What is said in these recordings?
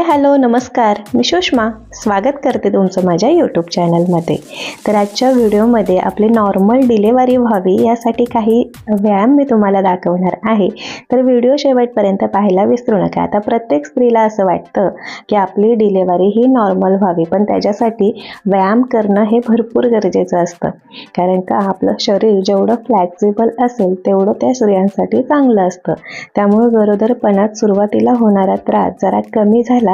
Hi hello नमस्कार. मी सुषमा. स्वागत करते तुमचं माझ्या यूट्यूब चॅनलमध्ये तर आजच्या व्हिडिओमध्ये आपली नॉर्मल डिलेवरी व्हावी यासाठी काही व्यायाम मी तुम्हाला दाखवणार आहे. तर व्हिडिओ शेवटपर्यंत पाहायला विसरू नका. आता प्रत्येक स्त्रीला असं वाटतं की आपली डिलेवरी ही नॉर्मल व्हावी पण त्याच्यासाठी व्यायाम करणं हे भरपूर गरजेचं असतं. कारण का आपलं शरीर जेवढं फ्लॅक्झिबल असेल तेवढं त्या स्त्रियांसाठी चांगलं असतं. त्यामुळे गरोदरपणात सुरुवातीला होणारा त्रास जरा कमी झाला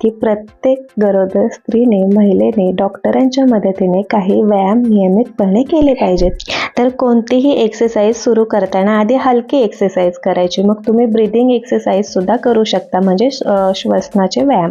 की प्रत्येक गरोदर स्त्रीने महिलेने डॉक्टरांच्या मदतीने काही व्यायाम नियमितपणे केले पाहिजेत तर कोणतीही एक्सरसाइज सुरू करताना आधी हलकी एक्सरसाइज करायची. मग तुम्ही ब्रिदिंग एक्सरसाइज सुद्धा करू शकता म्हणजे श्वसनाचे व्यायाम.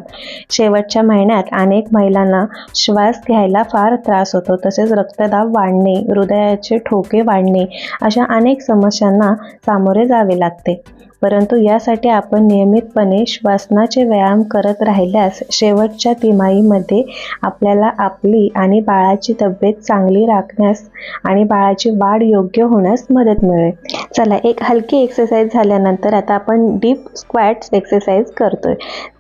शेवटच्या महिन्यात अनेक महिलांना श्वास घ्यायला फार त्रास होतो. तसेच रक्तदाब वाढणे हृदयाचे ठोके वाढणे अशा अनेक समस्यांना सामोरे जावे लागते. परंतु यासाठी आपण नियमितपणे श्वासनाचे व्यायाम करत राहिल्यास शेवटच्या तिमाहीमध्ये आपल्याला आपली आणि बाळाची तब्येत चांगली राखण्यास आणि बाळाची वाढ योग्य होण्यास मदत मिळेल. चला एक हलकी एक्सरसाइज झाल्यानंतर आता आपण डीप स्क्वॅट्स एक्सरसाइज करतोय.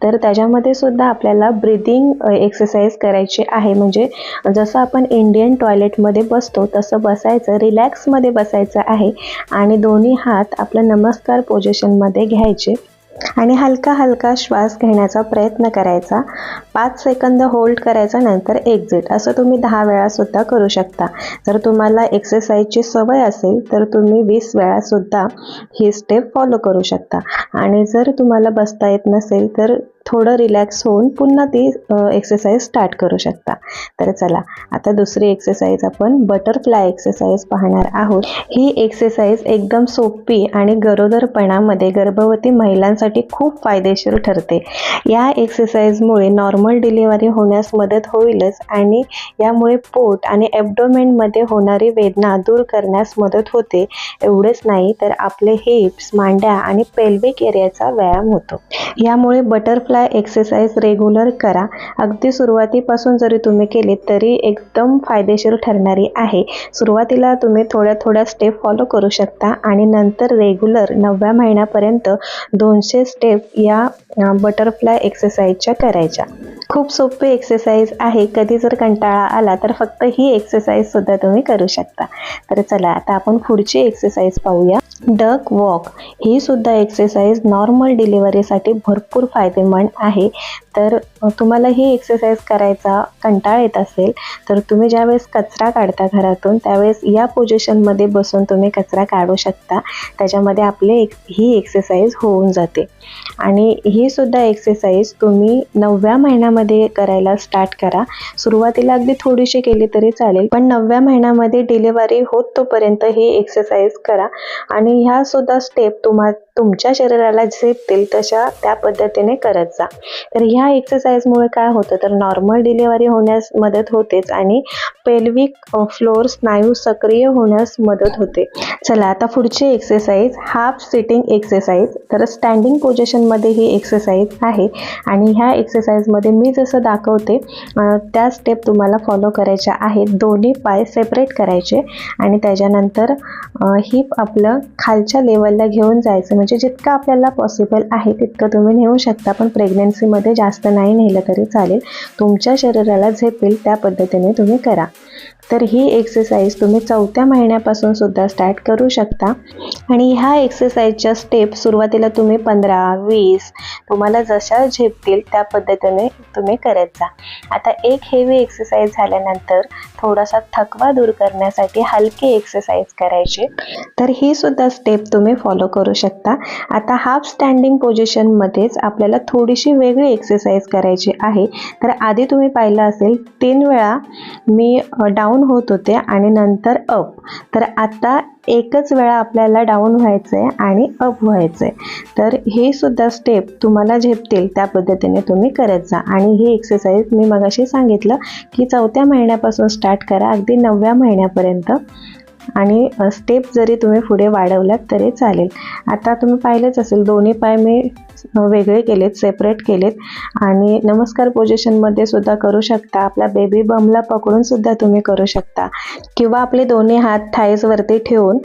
तर त्याच्यामध्ये सुद्धा आपल्याला ब्रिदिंग एक्सरसाइज करायची आहे. म्हणजे जसं आपण इंडियन टॉयलेटमध्ये बसतो तसं बसायचं रिलॅक्समध्ये बसायचं आहे. आणि दोन्ही हात आपलं नमस्कार पोझिशनमध्ये घ्यायचे आणि हलका हलका श्वास घेण्याचा प्रयत्न करायचा. पाच सेकंद होल्ड करायचा नंतर एक्झिट असं तुम्ही दहा वेळासुद्धा करू शकता. जर तुम्हाला एक्सरसाइजची सवय असेल तर तुम्ही वीस वेळासुद्धा ही स्टेप फॉलो करू शकता. आणि जर तुम्हाला बसता येत नसेल तर थोडं रिलॅक्स होऊन पुन्हा ती एक्सरसाइज स्टार्ट करू शकता. तर चला आता दुसरी एक्सरसाइज आपण बटरफ्लाय एक्सरसाइज पाहणार आहोत. ही एक्सरसाइज एकदम सोपी आणि गरोदरपणामध्ये गर्भवती महिलांसाठी खूप फायदेशीर ठरते. या एक्सरसाइजमुळे नॉर्मल डिलिव्हरी होण्यास मदत होईलच आणि यामुळे पोट आणि ॲबडोमेनमध्ये होणारी वेदना दूर करण्यास मदत होते. एवढेच नाही तर आपले हिप्स मांड्या आणि पेल्विक एरियाचा व्यायाम होतो. यामुळे बटरफ्लाय एक्सरसाइज रेग्युलर करा. अगदी सुरुवातीपासून जरी तुम्ही केले तरी एकदम फायदेशीर ठरणारी आहे. सुरुवातीला तुम्ही थोड्या थोड्या स्टेप फॉलो करू शकता आणि नंतर रेग्युलर नवव्या महिन्यापर्यंत दोनशे स्टेप या बटरफ्लाय एक्सरसाइजच्या करायच्या. खूप सोपी एक्सरसाइज आहे. कधी जर कंटाळा आला तर फक्त ही एक्सरसाइज सुद्धा तुम्ही करू शकता. तर चला आता आपण पुढची एक्सरसाइज पाहूया. डक वॉक ही सुद्धा एक्सरसाइज नॉर्मल डिलिव्हरीसाठी भरपूर फायदेमंद आहे. तर तुम्हाला ही एक्सरसाइज करायचा कंटाळ येत असेल तर तुम्ही ज्यावेळेस कचरा काढता घरातून त्यावेळेस या पोझिशनमध्ये बसून तुम्ही कचरा काढू शकता. त्याच्यामध्ये आपले एक ही एक्सरसाइज होऊन जाते. आणि ही सुद्धा एक्सरसाइज तुम्ही नवव्या महिन्यामध्ये करायला स्टार्ट करा. सुरुवातीला अगदी थोडीशी केली तरी चालेल पण नवव्या महिन्यामध्ये डिलिव्हरी होत तोपर्यंत ही एक्सरसाइज करा. आणि ह्या सुद्धा स्टेप तुम्हा तुमच्या शरीराला झेपतील तशा त्या पद्धतीने करत जा. तर ह्या एक्सरसाइजमुळे काय होतं? तर नॉर्मल डिलिव्हरी होण्यास मदत होतेच आणि पेल्विक फ्लोअर स्नायू सक्रिय होण्यास मदत होते. चला आता पुढची एक्सरसाइज हाफ सिटिंग एक्सरसाइज तर स्टँडिंग पोझिशनमध्ये ही एक्सरसाइज आहे. आणि ह्या एक्सरसाइजमध्ये मी जसं दाखवते त्या स्टेप तुम्हाला फॉलो करायच्या आहेत. दोन्ही पाय सेपरेट करायचे आणि त्याच्यानंतर हिप आपलं खालच्या लेवलला घेऊन जायचं. म्हणजे जितकं आपल्याला पॉसिबल आहे तितकं तुम्ही नेऊ शकता. पण प्रेग्नन्सीमध्ये जास्त नाही नेलं तरी चालेल. तुमच्या शरीराला झेपेल त्या पद्धतीने तुम्ही करा. तर ही एक्सरसाइज तुम्ही चौथ्या महिन्यापासून सुद्धा स्टार्ट करू शकता. आणि ह्या एक्सरसाइजच्या स्टेप सुरुवातीला तुम्ही पंधरा वीस तुम्हाला जशा झेपतील त्या पद्धतीने तुम्ही करत जा. आता एक हेवी एक्सरसाइज झाल्यानंतर थोडासा थकवा दूर करण्यासाठी हलकी एक्सरसाइज करायची. तर ही सुद्धा स्टेप तुम्ही फॉलो करू शकता. आता हाफ स्टँडिंग पोझिशनमध्येच आपल्याला थोडीशी वेगळी एक्सरसाइज करायची आहे. तर आधी तुम्ही पाहिलं असेल तीन वेळा मी डाऊन होत होते आणि नंतर अप तर आता एकच वेळा आपल्याला डाऊन व्हायचं आहे आणि अप व्हायचं आहे तर हे सुद्धा स्टेप तुम्हाला झेपतील त्या पद्धतीने तुम्ही करत जा. आणि ही एक्सरसाइज मी मगाशी सांगितलं की चौथ्या महिन्यापासून स्टार्ट करा अगदी नवव्या महिन्यापर्यंत. आणि स्टेप जरी तुम्ही पुढे वाढवल्यात तरी चालेल. आता तुम्ही पाहिलंच असेल दोन्ही पाय मी वेगळे केलेत सेपरेट केलेत. आणि नमस्कार पोझिशनमध्ये सुद्धा करू शकता. आपल्या बेबी बमला पकडून सुद्धा तुम्ही करू शकता. किंवा आपले दोन्ही हात थाईजवरती ठेवून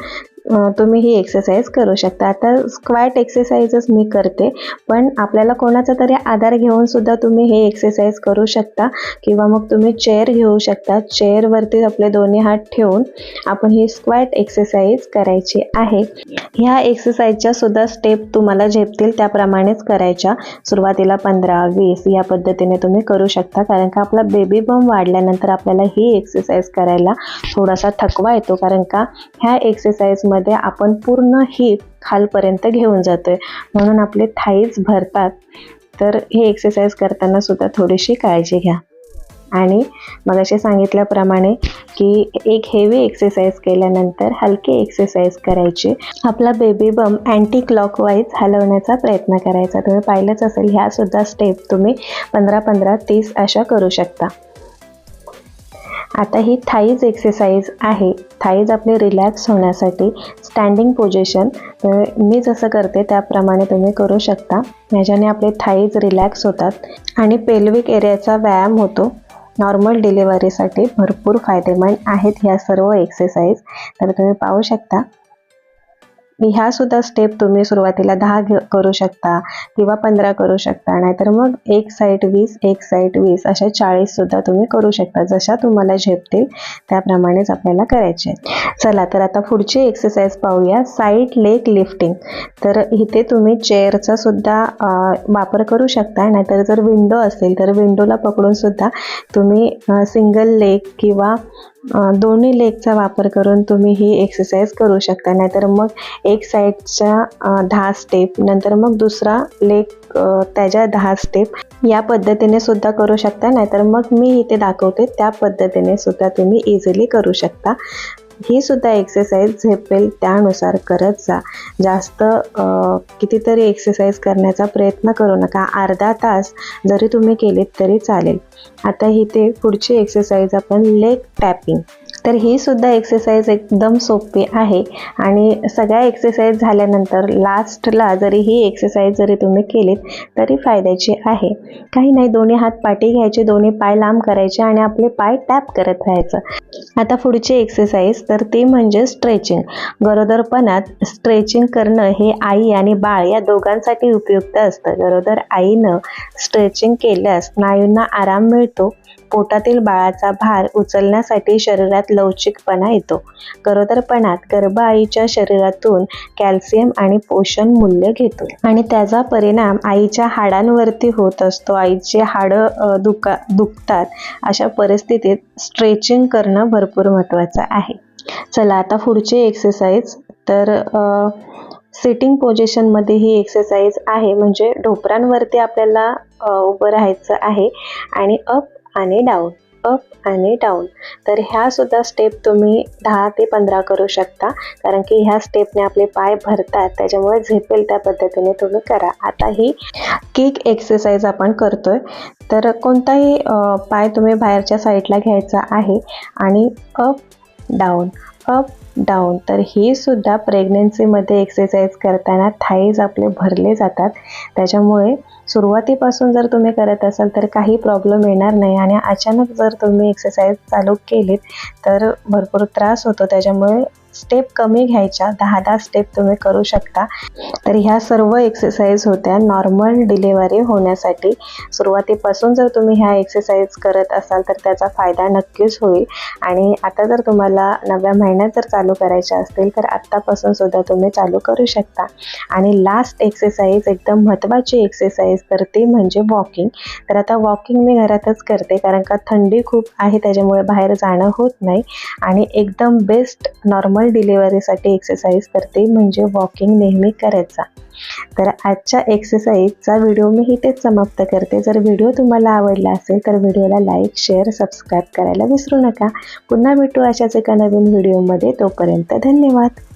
तुम्ही ही एक्सरसाइज करू शकता. आता स्क्वॅट एक्सरसाइजच मी करते पण आपल्याला कोणाचा तरी आधार घेऊन सुद्धा तुम्ही हे एक्सरसाइज करू शकता किंवा मग तुम्ही चेअर घेऊ शकता. चेअरवरती आपले दोन्ही हात ठेवून आपण ही स्क्वॅट एक्सरसाइज करायची आहे. ह्या एक्सरसाइजच्या सुद्धा स्टेप तुम्हाला झेपतील त्याप्रमाणेच करायच्या. सुरुवातीला पंधरा वीस या पद्धतीने तुम्ही करू शकता. कारण का आपला बेबी बम वाढल्यानंतर आपल्याला ही एक्सरसाइज करायला थोडासा थकवा येतो. कारण का ह्या मध्ये आपण पूर्ण हिप खालपर्यंत घेऊन जातोय. म्हणून आपले थाईज भरतात. तर हे एक्सरसाइज करताना सुद्धा थोडीशी काळजी घ्या. आणि मग असे सांगितल्याप्रमाणे की एक हेवी एक्सरसाइज केल्यानंतर हलकी एक्सरसाइज करायची. आपला बेबी बम अँटी क्लॉकवाईज हलवण्याचा प्रयत्न करायचा. तुम्ही पाहिलंच असेल ह्या सुद्धा स्टेप तुम्ही पंधरा पंधरा तीस अशा करू शकता. आता ही थाईज एक्सरसाइज आहे. थाईज आपले रिलॅक्स होण्यासाठी स्टँडिंग पोझिशन मी जसं करते त्याप्रमाणे तुम्ही करू शकता. ह्याच्याने आपले थाईज रिलॅक्स होतात. आणि पेल्विक एरियाचा व्यायाम होतो. नॉर्मल डिलिव्हरीसाठी भरपूर फायदेमंद आहेत ह्या सर्व एक्सरसाइज तर तुम्ही पाहू शकता. ह्या सुद्धा स्टेप तुम्ही सुरुवातीला दहा करू शकता किंवा पंधरा करू शकता. नाहीतर मग एक साईड वीस एक साईड वीस अशा चाळीस सुद्धा तुम्ही करू शकता जशा तुम्हाला झेपतील त्याप्रमाणेच आपल्याला करायचे चला तर आता पुढची एक्सरसाइज पाहूया. साईड लेग लिफ्टिंग तर इथे तुम्ही चेअरचा सुद्धा वापर करू शकता. नाहीतर जर विंडो असेल तर विंडोला पकडून सुद्धा तुम्ही सिंगल लेग किंवा दोन्ही लेगचा वापर करून तुम्ही ही एक्सरसाइज करू शकता. नाहीतर मग एक साईडच्या दहा स्टेप नंतर मग दुसरा लेग त्याच्या दहा स्टेप या पद्धतीने सुद्धा करू शकता. नाहीतर मग मी इथे दाखवते त्या पद्धतीने सुद्धा तुम्ही इझिली करू शकता. ही सुद्धा एक्सरसाइज झेपेल त्यानुसार करत जा. जास्त कितीतरी एक्सरसाइज करण्याचा प्रयत्न करू नका. अर्धा तास जरी तुम्ही केलीत तरी चालेल. आता ही ते पुढची एक्सरसाइज आपण लेग टॅपिंग तर ही सुद्धा एक्सरसाइज एकदम सोपी आहे. आणि सगळ्या एक्सरसाइज झाल्यानंतर लास्टला जरी ही एक्सरसाइज जरी तुम्ही केलीत तरी फायद्याची आहे. काही नाही दोन्ही हात पाठी घ्यायचे दोन्ही पाय लांब करायचे आणि आपले पाय टॅप करत राहायचं. आता पुढची एक्सरसाइज तर ती म्हणजे स्ट्रेचिंग गरोदरपणात स्ट्रेचिंग करणं हे आई आणि बाळ या दोघांसाठी उपयुक्त असतं. गरोदर आईनं स्ट्रेचिंग केल्यास स्नायूंना आराम मिळतो पोटातील बाळाचा भार उचलण्यासाठी शरीरात लवचिकपणा येतो. गरोदरपणात गर्भ आईच्या शरीरातून कॅल्शियम आणि पोषण मूल्य घेतो. आणि त्याचा परिणाम आईच्या हाडांवरती होत असतो. आईची हाडं दुका दुखतात अशा परिस्थितीत स्ट्रेचिंग करणं भरपूर महत्त्वाचं आहे. चला आता पुढची एक्सरसाइज तर सिटिंग पोझिशनमध्ये ही एक्सरसाइज आहे. म्हणजे ढोपरांवरती आपल्याला उभं राहायचं आहे. आणि अप आणि डाऊन अप आणि डाऊन तर ह्या सुद्धा स्टेप तुम्ही दहा ते पंधरा करू शकता. कारण की ह्या स्टेपने आपले पाय भरतात. त्याच्यामुळे झेपेल त्या पद्धतीने तुम्ही करा. आता ही किक एक्सरसाइज आपण करतोय. तर कोणताही पाय तुम्ही बाहेरच्या साईडला घ्यायचा आहे आणि अप डाऊन अप डाऊन तर ही सुद्धा प्रेग्नेन्सीमध्ये एक्सरसाइज करताना थाईज आपले भरले जातात. त्याच्यामुळे सुरुवातीपासून जर तुम्ही करत असाल तर काही प्रॉब्लेम येणार नाही. आणि अचानक जर तुम्ही एक्सरसाइज चालू केलीत तर भरपूर त्रास होतो. त्याच्यामुळे स्टेप कमी घ्यायच्या दहा दहा स्टेप तुम्ही करू शकता. तर ह्या सर्व एक्सरसाइज होत्या नॉर्मल डिलेवरी होण्यासाठी. सुरुवातीपासून जर तुम्ही ह्या एक्सरसाइज करत असाल तर त्याचा फायदा नक्कीच होईल. आणि आता जर तुम्हाला नव्या महिन्यात जर चालू करायच्या असतील तर आत्तापासून सुद्धा तुम्ही चालू करू शकता. आणि लास्ट एक्सरसाइज एकदम महत्त्वाची एक्सरसाइज तर ती म्हणजे वॉकिंग तर आता वॉकिंग मी घरातच करते कारण का थंडी खूप आहे त्याच्यामुळे बाहेर जाणं होत नाही. आणि एकदम बेस्ट नॉर्मल नॉर्मल डिलिव्हरीसाठी एक्सरसाइज करते म्हणजे वॉकिंग नेहमी करायचा. तर आजच्या एक्सरसाइजचा व्हिडिओ मी इथेच समाप्त करते. जर व्हिडिओ तुम्हाला आवडला असेल तर व्हिडिओला लाईक शेअर सबस्क्राईब करायला विसरू नका. पुन्हा भेटू अशाच एका नवीन व्हिडिओमध्ये तोपर्यंत धन्यवाद.